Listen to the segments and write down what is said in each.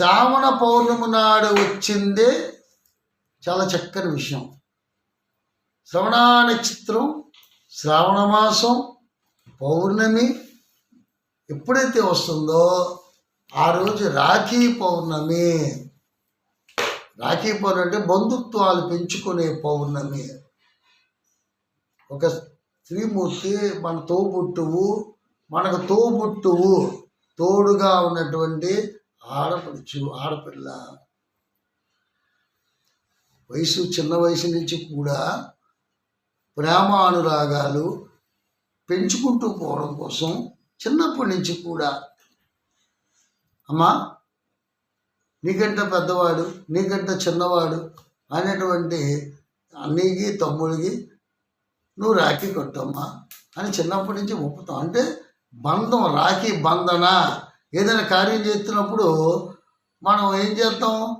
శ్రావణ పౌర్ణమి నాడు వచ్చిందే చాలా చక్కని విషయం. శ్రవణ నక్షత్రం శ్రావణ మాసం పౌర్ణమి ఎప్పుడైతే వస్తుందో ఆ రోజు రాఖీ పౌర్ణమి. రాఖీ పౌర్ణమి అంటే బంధుత్వాలు పెంచుకునే పౌర్ణమి. ఒక స్త్రీమూర్తి మన తోబుట్టువు మనకు తోబుట్టువు తోడుగా ఉన్నటువంటి ఆడపడుచు ఆడపిల్ల. వయసు చిన్న వయసు నుంచి కూడా ప్రేమ అనురాగాలు పెంచుకుంటూ పోవడం కోసం చిన్నప్పటి నుంచి కూడా. అమ్మా నీకంటే పెద్దవాడు నీకంటే చిన్నవాడు అనేటువంటి అన్నీకి తమ్ముడికి నువ్వు రాఖీ కట్టమ్మా అని చిన్నప్పటి నుంచి ఒప్పుతాం అంటే బంధం రాఖీ బంధన? ఏదైనా కార్యం చేస్తున్నప్పుడు మనం ఏం చేస్తాం?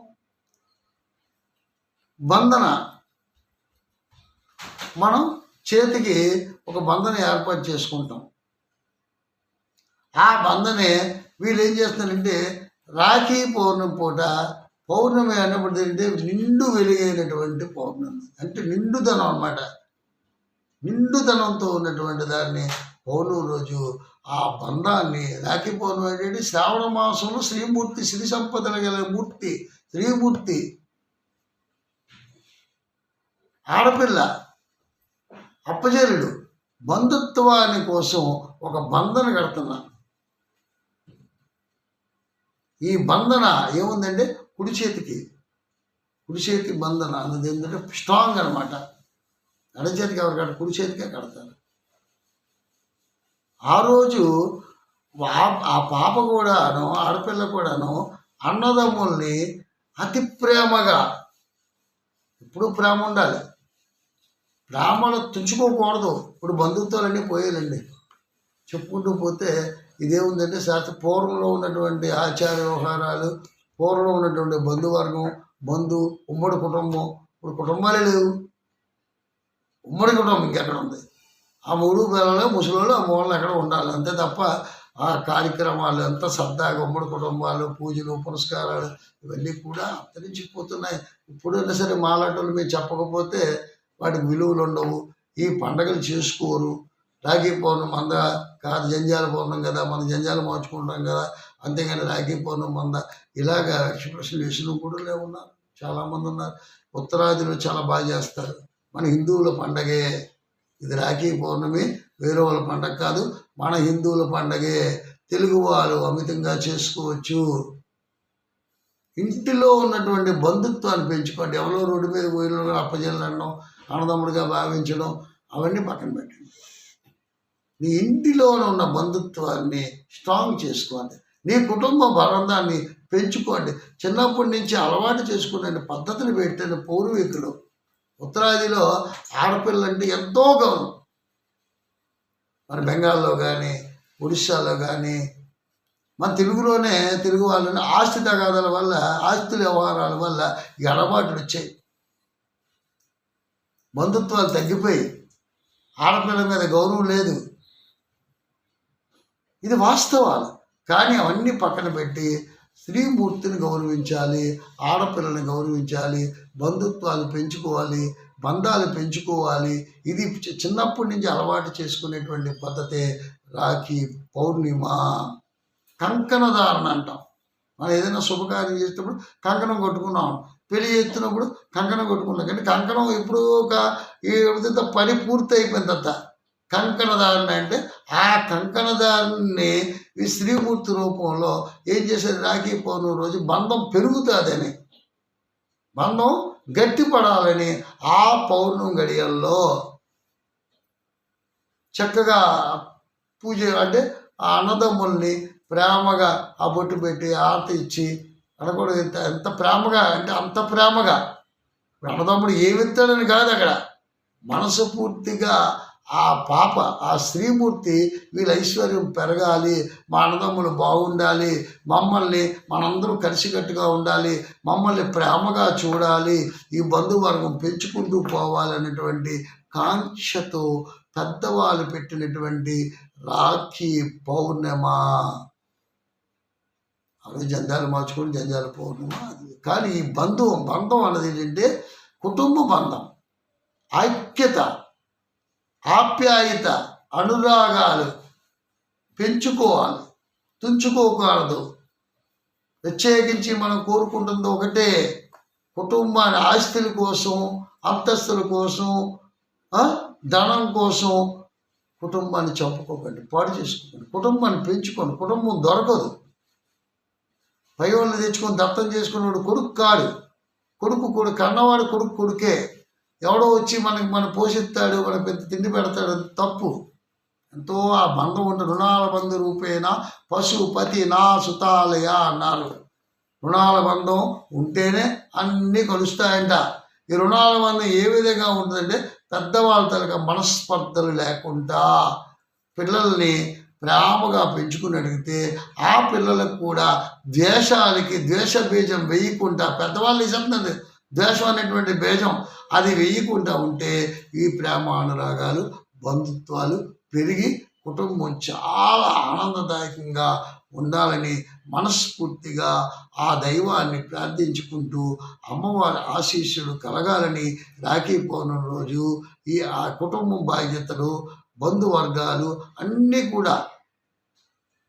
బంధన మనం చేతికి ఒక బంధన ఏర్పాటు చేసుకుంటాం. ఆ బంధనే వీళ్ళు ఏం చేస్తారంటే రాఖీ పౌర్ణమి పూట పౌర్ణమి అన్నప్పుడు ఏంటంటే నిండు వెలుగైనటువంటి పౌర్ణమి. అంటే నిండుదనం అన్నమాట. నిండుదనంతో ఉన్నటువంటి దాన్ని పౌర్ణమి రోజు ఆ బంధాన్ని రాఖీ పౌర్ణమి ఏంటంటే శ్రావణ మాసంలో శ్రీమూర్తి శ్రీ సంపదలు గల మూర్తి శ్రీమూర్తి ఆడపిల్ల అప్పజరుడు బంధుత్వాని కోసం ఒక బంధన కడుతున్నా. ఈ బంధన ఏముందంటే కుడి చేతికి కుడి చేతి బంధన. అన్నది ఏంటంటే స్ట్రాంగ్ అనమాట ఎడ చేతికి ఎవరు కడ కుడి చేతికే కడతారు. ఆ రోజు ఆ- ఆ పాప కూడాను ఆడపిల్ల కూడాను అన్నదమ్ముల్ని అతి ప్రేమగా ఎప్పుడు ప్రేమ ఉండాలి. ప్రేమను తుంచుకోకూడదు. ఇప్పుడు బంధుత్వాలన్నీ పోయాలండి చెప్పుకుంటూ పోతే ఇదేముందంటే శాస్త్ర పూర్వంలో ఉన్నటువంటి ఆచార వ్యవహారాలు పూర్వంలో ఉన్నటువంటి బంధువర్గం బంధు ఉమ్మడి కుటుంబం ఇప్పుడు కుటుంబాలే లేవు. ఉమ్మడి కుటుంబం ఇంకెక్కడ ఉంది? ఆ మూడు పిల్లలు ముసలిళ్ళు ఆ మూలలో ఎక్కడ ఉండాలి? అంతే తప్ప ఆ కార్యక్రమాలు అంతా సరదాగా ఉమ్మడి కుటుంబాలు పూజలు పురస్కారాలు ఇవన్నీ కూడా అంతరించిపోతున్నాయి. ఇప్పుడైనా సరే మాలాటలు మీరు చెప్పకపోతే వాటికి విలువలు ఉండవు. ఈ పండగలు చేసుకోరు. రాఖీ పౌర్ణమి మంద కాదు జంజాల పౌర్ణం కదా మనం జంజాలు మార్చుకుంటాం కదా అంతేగాని రాఖీ పౌర్ణం మంద ఇలాగ ఎక్స్ప్రెషన్ వేసిన కూడా ఉన్నారు. చాలామంది ఉన్నారు. ఉత్తరాదిలో చాలా బాగా చేస్తారు. మన హిందువుల పండగే. ఇది రాఖీ పౌర్ణమి వేరే వాళ్ళ పండగ కాదు మన హిందువుల పండగే. తెలుగు వారు అమితంగా చేసుకోవచ్చు. ఇంటిలో ఉన్నటువంటి బంధుత్వాన్ని పెంచుకోండి. ఎవరో రోడ్డు మీద పోయిన అప్పజెల్లడం అన్నదమ్ముడిగా భావించడం అవన్నీ పక్కన పెట్టండి. నీ ఇంటిలోనే ఉన్న బంధుత్వాన్ని స్ట్రాంగ్ చేసుకోండి. నీ కుటుంబ బలందాన్ని పెంచుకోండి. చిన్నప్పటి నుంచి అలవాటు చేసుకునే పద్ధతులు పెట్టిన పూర్వీకులు ఉత్తరాదిలో ఆడపిల్లంటే ఎంతో గౌరవం. మన బెంగాల్లో కానీ ఒడిశాలో కానీ మన తెలుగులోనే తెలుగు వాళ్ళని ఆస్తి తగాదాల వల్ల ఆస్తుల వ్యవహారాల వల్ల ఎడబాటులు వచ్చాయి. బంధుత్వాలు తగ్గిపోయి ఆడపిల్ల మీద గౌరవం లేదు. ఇది వాస్తవాలు. కానీ అవన్నీ పక్కన పెట్టి స్త్రీమూర్తిని గౌరవించాలి ఆడపిల్లని గౌరవించాలి బంధుత్వాలు పెంచుకోవాలి బంధాలు పెంచుకోవాలి. ఇది చి- చిన్నప్పటి నుంచి అలవాటు చేసుకునేటువంటి పద్ధతే రాఖీ పౌర్ణిమ. కంకణ ధారణ అంటాం. మనం ఏదైనా శుభకార్యం చేసేటప్పుడు కంకణం కొట్టుకున్నాం. పెళ్ళి చేస్తున్నప్పుడు కంకణం కొట్టుకున్నాం. కానీ కంకణం ఎప్పుడూ ఒక ఈ పని పూర్తి అయిపోయిన తర్వాత కంకణదారుని అంటే ఆ కంకణదారుని ఈ శ్రీమూర్తి రూపంలో ఏం చేసేది రాఖీ పౌర్ణమి రోజు బంధం పెరుగుతుందని. బంధం గట్టిపడాలని ఆ పౌర్ణమి గడియల్లో చక్కగా పూజ అంటే ఆ అన్నదమ్ముల్ని ప్రేమగా ఆ బొట్టు పెట్టి ఆరతి ఇచ్చి అనకూడదు ఎంత ఎంత ప్రేమగా అంటే అంత ప్రేమగా. అన్నదమ్ముడు అన్నదమ్ముడు ఏమిస్తాడని కాదు అక్కడ. మనసు పూర్తిగా ఆ పాప ఆ స్త్రీమూర్తి వీళ్ళ ఐశ్వర్యం పెరగాలి మా అన్నదమ్ములు బాగుండాలి మమ్మల్ని మనందరూ కలిసికట్టుగా ఉండాలి మమ్మల్ని ప్రేమగా చూడాలి ఈ బంధువర్గం పెంచుకుంటూ పోవాలనేటువంటి కాంక్షతో పెద్దవాళ్ళు పెట్టినటువంటి రాఖీ పౌర్ణిమ. అవి జంజాలు మార్చుకొని జంజాలు పౌర్ణిమ కానీ ఈ బంధువు బంధం అన్నది ఏంటంటే కుటుంబ బంధం ఐక్యత. ఆప్యాయత అనురాగాలు పెంచుకోవాలి తుంచుకోకూడదు. ప్రత్యేకించి మనం కోరుకుంటుంది ఒకటే కుటుంబాన్ని ఆస్తుల కోసం అంతస్తుల కోసం ధనం కోసం కుటుంబాన్ని చంపుకోకండి పాడు చేసుకోకండి. కుటుంబాన్ని పెంచుకోండి కుటుంబం దొరకదు. పై వాళ్ళని తెచ్చుకొని దత్తం చేసుకున్నవాడు కొడుకు కాడు. కొడుకు కొడుకు కన్నవాడు కొడుకు కొడుకే. ఎవడో వచ్చి మనకి మన పోషిస్తాడు మన పెద్ద తిండి పెడతాడు తప్పు. ఎంతో ఆ బంధం ఉంటే రుణాల బంధు రూపేణ పశుపతి నా సుతాలయ అన్నారు. రుణాల బంధం ఉంటేనే అన్నీ కలుస్తాయంట. ఈ రుణాల బంధం ఏ విధంగా ఉంటుందంటే పెద్దవాళ్ళ తలక మనస్పర్ధలు లేకుండా పిల్లల్ని ప్రేమగా పెంచుకుని అడిగితే ఆ పిల్లలకు కూడా ద్వేషాలకి ద్వేష బీజం వేయకుండా పెద్దవాళ్ళు ఇస్తుంది ద్వేషం అనేటువంటి బీజం అది వేయకుండా ఉంటే ఈ ప్రేమ అనురాగాలు బంధుత్వాలు పెరిగి కుటుంబం చాలా ఆనందదాయకంగా ఉండాలని మనస్ఫూర్తిగా ఆ దైవాన్ని ప్రార్థించుకుంటూ అమ్మవారి ఆశీస్సులు కలగాలని రాఖీ పౌర్ణమి రోజు ఈ ఆ కుటుంబం బాధ్యతలు బంధువర్గాలు అన్నీ కూడా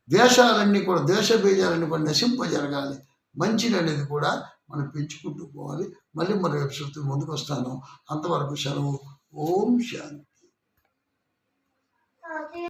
దేశాలన్నీ కూడా దేశ బీజాలన్నీ కూడా నశింప జరగాలి మంచిది అనేది కూడా మనం పెంచుకుంటూ పోవాలి. మళ్ళీ మరి వెబ్సైట్ ముందుకు వస్తాను. అంతవరకు సెలవు. ఓం శాంతి.